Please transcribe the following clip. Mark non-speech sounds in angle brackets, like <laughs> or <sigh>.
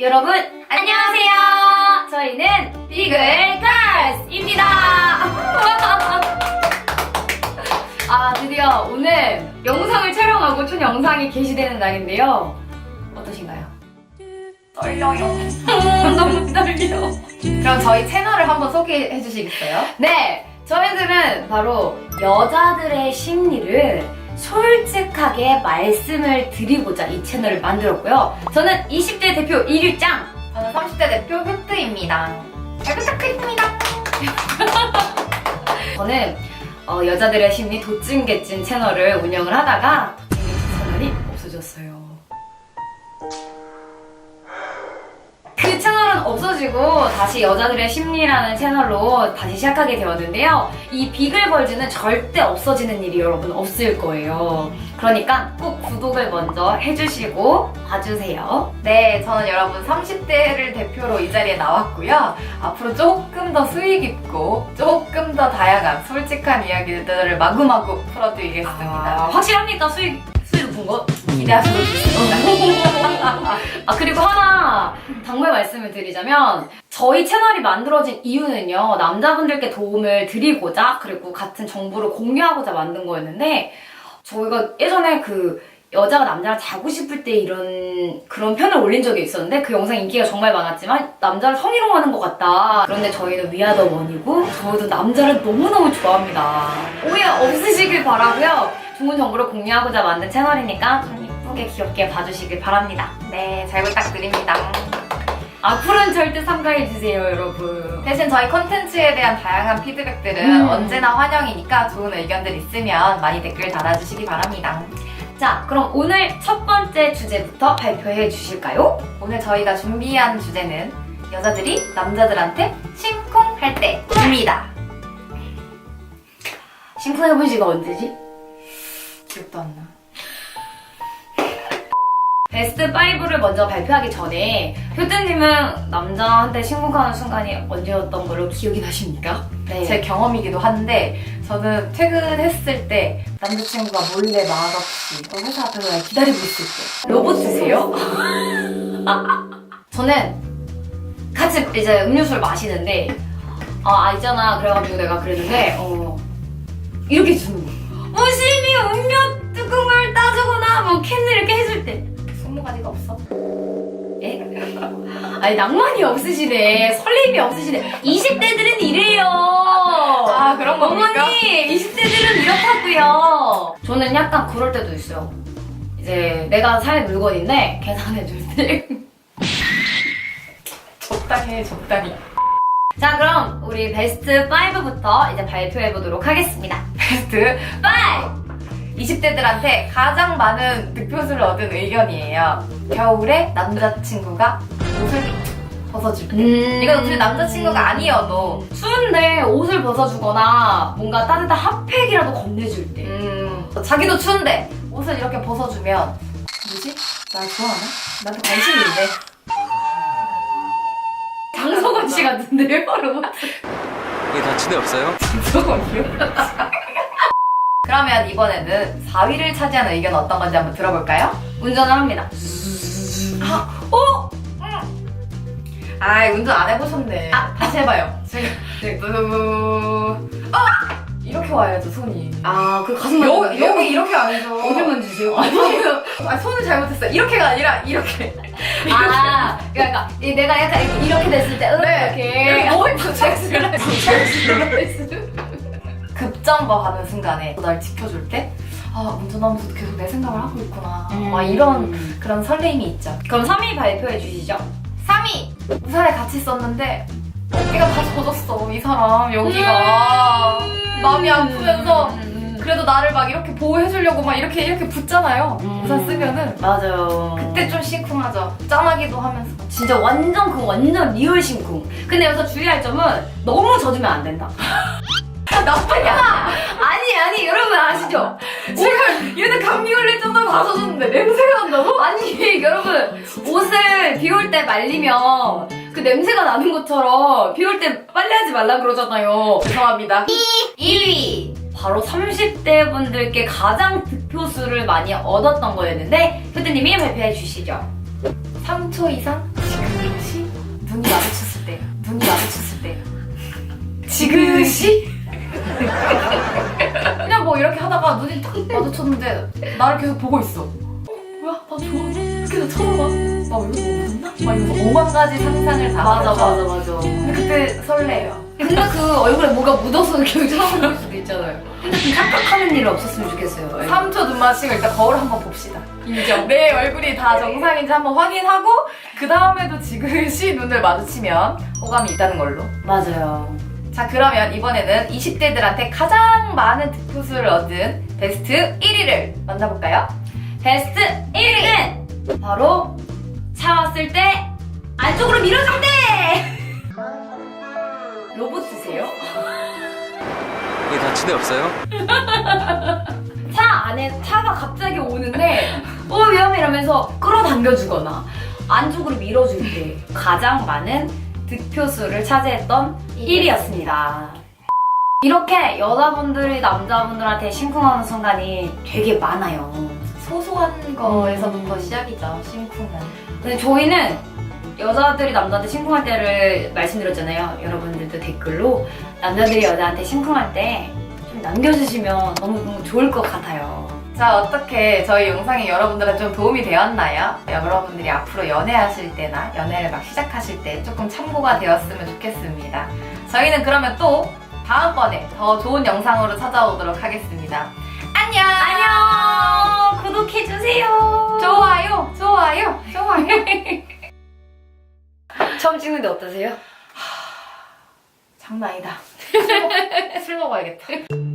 여러분 안녕하세요. 저희는 비글 걸스입니다. <laughs> 아 드디어 오늘 영상을 촬영하고 첫 영상이 게시되는 날인데요. 어떠신가요? 떨려요. <laughs> 너무 떨려. 그럼 저희 채널을 한번 소개해 주시겠어요? 네, 저희들은 바로 여자들의 심리를 솔직하게 말씀을 드리고자 이 채널을 만들었고요. 저는 20대 대표 이일장. 저는 30대 대표 흑트입니다. 잘 부탁드립니다. <laughs> 저는 어, 여자들의 심리 도찐개찐 채널을 운영을 하다가 도찐개찐 채널이 없어졌어요. 없어지고 다시 여자들의 심리라는 채널로 다시 시작하게 되었는데요. 이 비글벌즈는 절대 없어지는 일이 여러분 없을 거예요. 그러니까 꼭 구독을 먼저 해주시고 봐주세요. 네, 저는 여러분 30대를 대표로 이 자리에 나왔고요. 앞으로 조금 더 수익 있고 조금 더 다양한 솔직한 이야기들을 마구마구 풀어드리겠습니다. 아, 확실합니까? 수익, 높은 거? 기대하셔도 좋습니다. 아 그리고 하나 당부의 말씀을 드리자면 저희 채널이 만들어진 이유는요 남자분들께 도움을 드리고자 그리고 같은 정보를 공유하고자 만든 거였는데 저희가 예전에 그 여자가 남자랑 자고 싶을 때 이런 그런 편을 올린 적이 있었는데 그 영상 인기가 정말 많았지만 남자를 성희롱하는 것 같다 그런데 저희는 위아더 원이고 저희도 남자를 너무너무 좋아합니다 오해 없으시길 바라고요 좋은 정보를 공유하고자 만든 채널이니까 좀 이쁘게 귀엽게 봐주시길 바랍니다 네, 잘 부탁드립니다. 앞으로는 절대 삼가해주세요 여러분 대신 저희 컨텐츠에 대한 다양한 피드백들은 음. 언제나 환영이니까 좋은 의견들 있으면 많이 댓글 달아주시기 바랍니다. 자 그럼 오늘 첫 번째 주제부터 발표해 주실까요? 오늘 저희가 준비한 주제는 여자들이 남자들한테 심쿵할 때입니다. 심쿵해본 지가 언제지? 기억도 안 나. 베스트 5를 먼저 발표하기 전에 효드님은 남자한테 심쿵하는 순간이 언제였던 걸로 기억이 나십니까? 네. 제 경험이기도 한데 저는 퇴근했을 때 남자친구가 몰래 말없이 어, 회사 앞에서 날 기다리고 있을 때 로봇이세요? <laughs> 저는 같이 이제 음료수를 마시는데 아, 아 있잖아 그래가지고 내가 그랬는데 어 이렇게 주는 거 무심 때 스무 가지가 없어. 에? <laughs> 아니 낭만이 없으시네 설렘이 없으시네 20대들은 이래요 아, 그런 겁니까? 어머니 20대들은 이렇다고요 저는 약간 그럴 때도 있어요 이제 내가 살 물건인데 계산해 줄 때 <laughs> 적당히 해, 적당히. 자 그럼 우리 베스트 5부터 이제 발표해 보도록 하겠습니다 <laughs> 베스트 5! 20대들한테 가장 많은 득표수를 얻은 의견이에요. 겨울에 남자친구가 옷을 벗어줄 때. 음... 이건 어차피 남자친구가 아니어도 추운데 옷을 벗어주거나 뭔가 따뜻한 핫팩이라도 건네줄 때 음, 자기도 추운데 옷을 이렇게 벗어주면 뭐지? 날 좋아하나? 나한테 관심이 있네. 장석원 씨 같은데요 <laughs> 여러분 이게 다 친해 없어요? 저거요? <laughs> 그러면 이번에는 4위를 차지한 의견 어떤 건지 한번 들어볼까요? 운전을 합니다 어? 아, 운전 안 해보셨네. 아. 다시 해봐요. 지금, 네, 뿌, 어! 이렇게 와야죠, 손이. 아 그 가슴 여, 만지는 여기 이렇게 아니죠. 어디 만지세요? 아니요. 아, 손을 잘못했어요. 이렇게가 아니라 이렇게. 아, 그러니까 이- 내가 약간 이렇게- 이렇게 됐을 때 네. 이렇게 오, 잭스를 급정거 하는 순간에 날 지켜줄 때, 아, 운전하면서 계속 내 생각을 하고 있구나. 음. 막 이런 그런 설렘이 있죠. 그럼 3위 발표해 주시죠 3위! 우산에 같이 있었는데, 어깨가 다 젖었어, 이 사람, 여기가. 마음이 아프면서, 음. 그래도 나를 막 이렇게 보호해주려고 막 이렇게 이렇게 붙잖아요. 음. 우산 쓰면은. 맞아요 그때 좀 심쿵하죠. 짠하기도 하면서. 진짜 완전 그 완전 리얼 심쿵 근데 여기서 주의할 점은 너무 젖으면 안 된다 나쁜 야. 아니 아니 여러분 아시죠? 지금 얘는 감기 걸릴 정도로 다 젖었는데 냄새가 난다고? 아니 여러분. 옷을 비올 때 말리면 그 냄새가 나는 것처럼 비올 때 빨래하지 말라 그러잖아요. 죄송합니다. 1위. 바로 30대 분들께 가장 득표수를 많이 얻었던 거였는데 효대님이 발표해 주시죠. 3초 이상? 지그시? 눈이 마주쳤을 때. 눈이 마주쳤을 때. 지그시? 하다가 눈이 탁 마주쳤는데 나를 계속 보고 있어 어, 뭐야 나 좋아 이렇게 나 쳐다봐 나뭐 묻었나? 막 이러면서 오만 가지 상상을 다 맞아 하면서 맞아 맞아. 근데 그때 설레요 근데 그 얼굴에 뭐가 묻어서 <laughs> 이렇게 쳐다볼 수도 있잖아요. 근데 좀 착각하는 일 없었으면 좋겠어요. 3초 눈 마시고 일단 거울 한번 봅시다 인정. 내 얼굴이 다 정상인지 한번 확인하고 그 다음에도 지그시 <laughs> 눈을 마주치면 호감이 있다는 걸로 맞아요. 자 그러면 이번에는 20대들한테 가장 많은 득표수를 얻은 베스트 1위를 만나볼까요? 베스트 1위는 바로 차 왔을 때 안쪽으로 밀어줄 때! 로봇 쓰세요? 여기 다치네 없어요? <laughs> 차 안에 차가 갑자기 오는데 어 위험해 이러면서 끌어당겨주거나 안쪽으로 밀어줄 때 가장 많은 득표수를 차지했던 1위였습니다. 이렇게 여자분들이 남자분들한테 심쿵하는 순간이 되게 많아요. 소소한 거에서부터 시작이죠 심쿵은 근데 저희는 여자들이 남자한테 심쿵할 때를 말씀드렸잖아요. 여러분들도 댓글로 남자들이 여자한테 심쿵할 때 좀 남겨주시면 너무, 너무 좋을 것 같아요. 자 어떻게 저희 영상이 여러분들한테 좀 도움이 되었나요? 여러분들이 앞으로 연애하실 때나 연애를 막 시작하실 때 조금 참고가 되었으면 좋겠습니다 저희는 그러면 또 다음번에 더 좋은 영상으로 찾아오도록 하겠습니다 안녕 안녕! 구독해주세요! 좋아요 좋아요 좋아요 <laughs> 처음 찍는데 어떠세요? 장난 아니다 <laughs> 술, 먹, 술 먹어야겠다